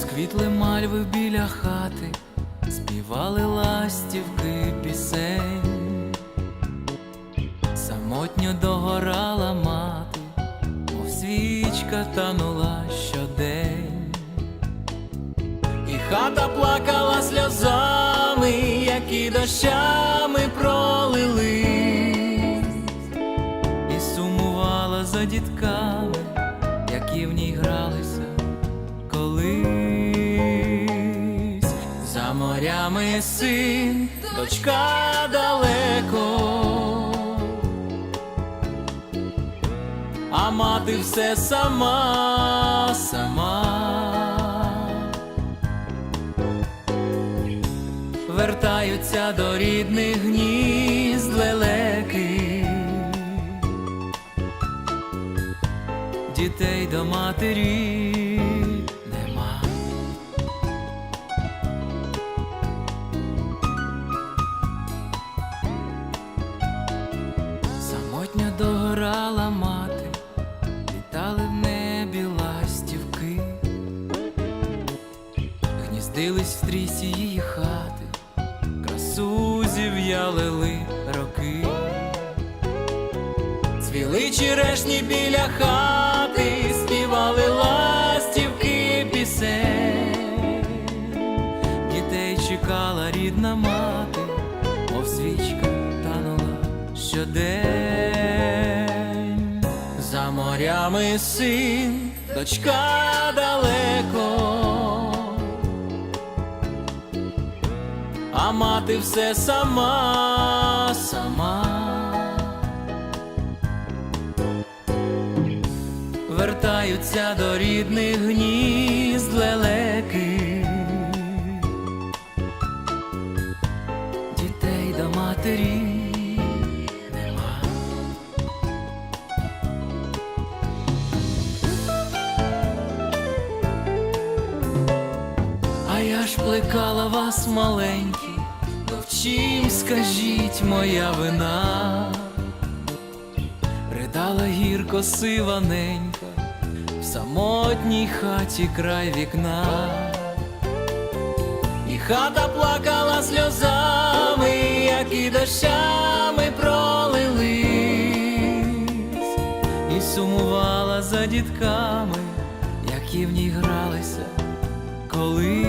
Розквітли мальви біля хати, співали ластівки пісень, самотньо догорала мати, мов свічка танула щодень, і хата плакала сльозами, які дощами пролились, і сумувала за дітками, які в ній гралися за син, дочка далеко, а мати все сама, сама. Вертаються до рідних гнізд лелеки, дітей до матері гніздились в трісі її хати, красу зів'ялили роки. Цвіли черешні біля хати, співали ластівки пісень, дітей чекала рідна мати, мов свічка танула щодень. За морями син, дочка далеко, а мати все сама, сама. вертаються до рідних гнізд лелеки, дітей до матері я ж плекала вас маленькі, ну в чим скажіть моя вина? Ридала гірко сива ненька в самотній хаті край вікна, і хата плакала сльозами, які дощами пролились, і сумувала за дітками, які в ній гралися колись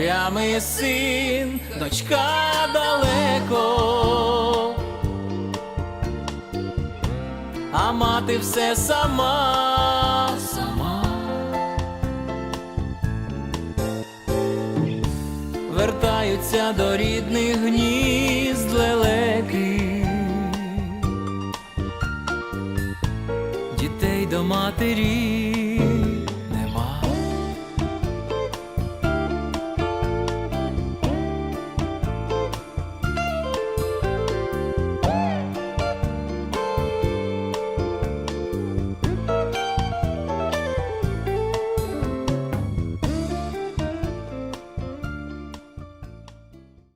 морями син, дочка далеко. а мати все сама, сама. Вертаються до рідних гнізд лелеки, дітей до матері